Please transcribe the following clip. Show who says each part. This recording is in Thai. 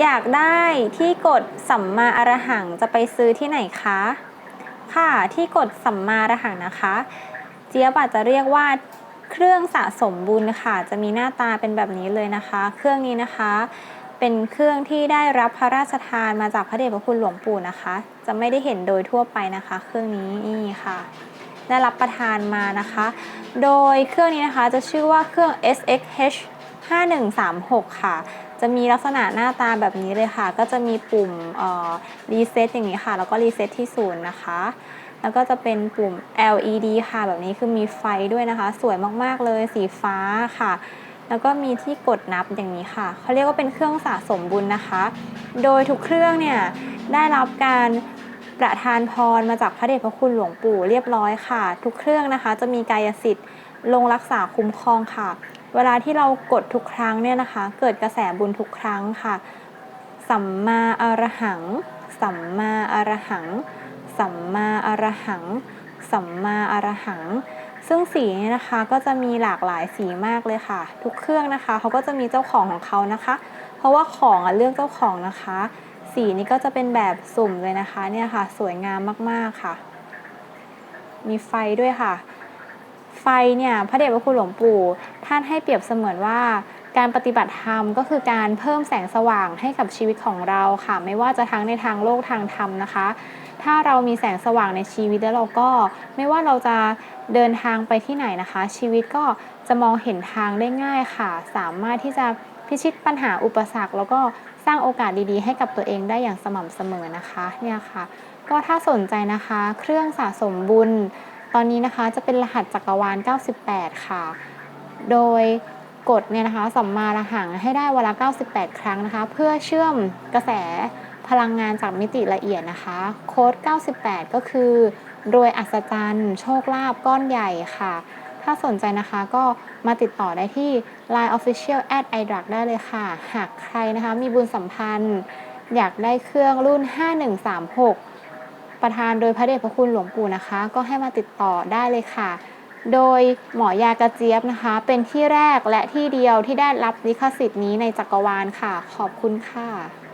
Speaker 1: อยากได้ที่กดสัมมาอรหังจะไปซื้อที่ไหนคะ ค่ะที่กดสัมมาอรหังนะคะ เจี๊ยบอาจจะเรียกว่าเครื่องสะสมบุญค่ะ จะมีหน้าตาเป็นแบบนี้เลยนะคะ เครื่องนี้นะคะ เป็นเครื่องที่ได้รับพระราชทานมาจากพระเดชพระคุณหลวงปู่นะคะ จะไม่ได้เห็นโดยทั่วไปนะคะ เครื่องนี้นี่ค่ะได้รับประทานมานะคะ โดยเครื่องนี้นะคะจะชื่อว่าเครื่อง SXH 5136 ค่ะ จะมีลักษณะหน้าตาแบบนี้เลยค่ะ ก็จะมีปุ่มรีเซ็ตอย่างนี้ค่ะ แล้วก็รีเซ็ตที่ศูนย์นะคะ แล้วก็จะเป็นปุ่ม LED ค่ะ แบบนี้คือมีไฟด้วยนะคะ สวยมากๆเลยสีฟ้าค่ะแล้วก็มีที่กดนับอย่างนี้ค่ะ เขาเรียกว่าเป็นเครื่องสะสมบุญนะคะ โดยทุกเครื่องเนี่ยได้รับการประทานพรมาจากพระเดชพระคุณหลวงปู่เรียบร้อยค่ะ ทุกเครื่องนะคะ จะมีกายสิทธิ์ลงรักษาคุ้มครองค่ะ เวลาที่เรากดทุกครั้งเนี่ยนะคะ เกิดกระแสบุญทุกครั้งค่ะ สัมมาอรหัง สัมมาอรหัง สัมมาอรหัง สัมมาอรหัง ซึ่งสีนี้นะคะก็จะมีหลากหลายสีมากเลยค่ะ ทุกเครื่องนะคะเขาก็จะมีเจ้าของของเขานะคะ เพราะว่าของอะเลือกเจ้าของนะคะ สีนี้ก็จะเป็นแบบสุ่มเลยนะคะเนี่ยค่ะ สวยงามมากๆค่ะ มีไฟด้วยค่ะ ไฟเนี่ยพระเดชพระคุณหลวงปู่ท่านให้เปรียบเสมือนว่าการปฏิบัติธรรมก็คือการเพิ่มแสงสว่างให้กับชีวิตของเราค่ะ ไม่ว่าจะทั้งในทางโลกทางธรรมนะคะ ถ้าเรามีแสงสว่างในชีวิตแล้วเราก็ ไม่ว่าเราจะเดินทางไปที่ไหนนะคะ ชีวิตก็จะมองเห็นทางได้ง่ายค่ะ สามารถที่จะพิชิตปัญหาอุปสรรค แล้วก็สร้างโอกาสดีๆ ให้กับตัวเองได้อย่างสม่ำเสมอนะคะเนี่ยค่ะ ก็ถ้าสนใจนะคะ เครื่องสะสมบุญ ตอนนี้นะคะจะเป็นรหัสจักรวาล 98 ค่ะ โดยกดเนี่ยนะคะสัมมาระหังให้ได้เวลา 98 ครั้งนะคะ เพื่อเชื่อมกระแสพลังงานจากมิติละเอียดนะคะ โค้ด 98 ก็คือ รวยอัศจรรย์โชคลาภก้อนใหญ่ค่ะ ถ้าสนใจนะคะก็มาติดต่อได้ที่ Line Official at i d r a k ได้เลยค่ะ หากใครนะคะมีบุญสัมพันธ์ อยากได้เครื่องรุ่น 5136 ประทานโดยพระเดชพระคุณหลวงปู่นะคะ ก็ให้มาติดต่อได้เลยค่ะ โดยหมอยากระเจี๊ยบนะคะ เป็นที่แรกและที่เดียวที่ได้รับลิขสิทธิ์นี้ในจักรวาลค่ะ ขอบคุณค่ะ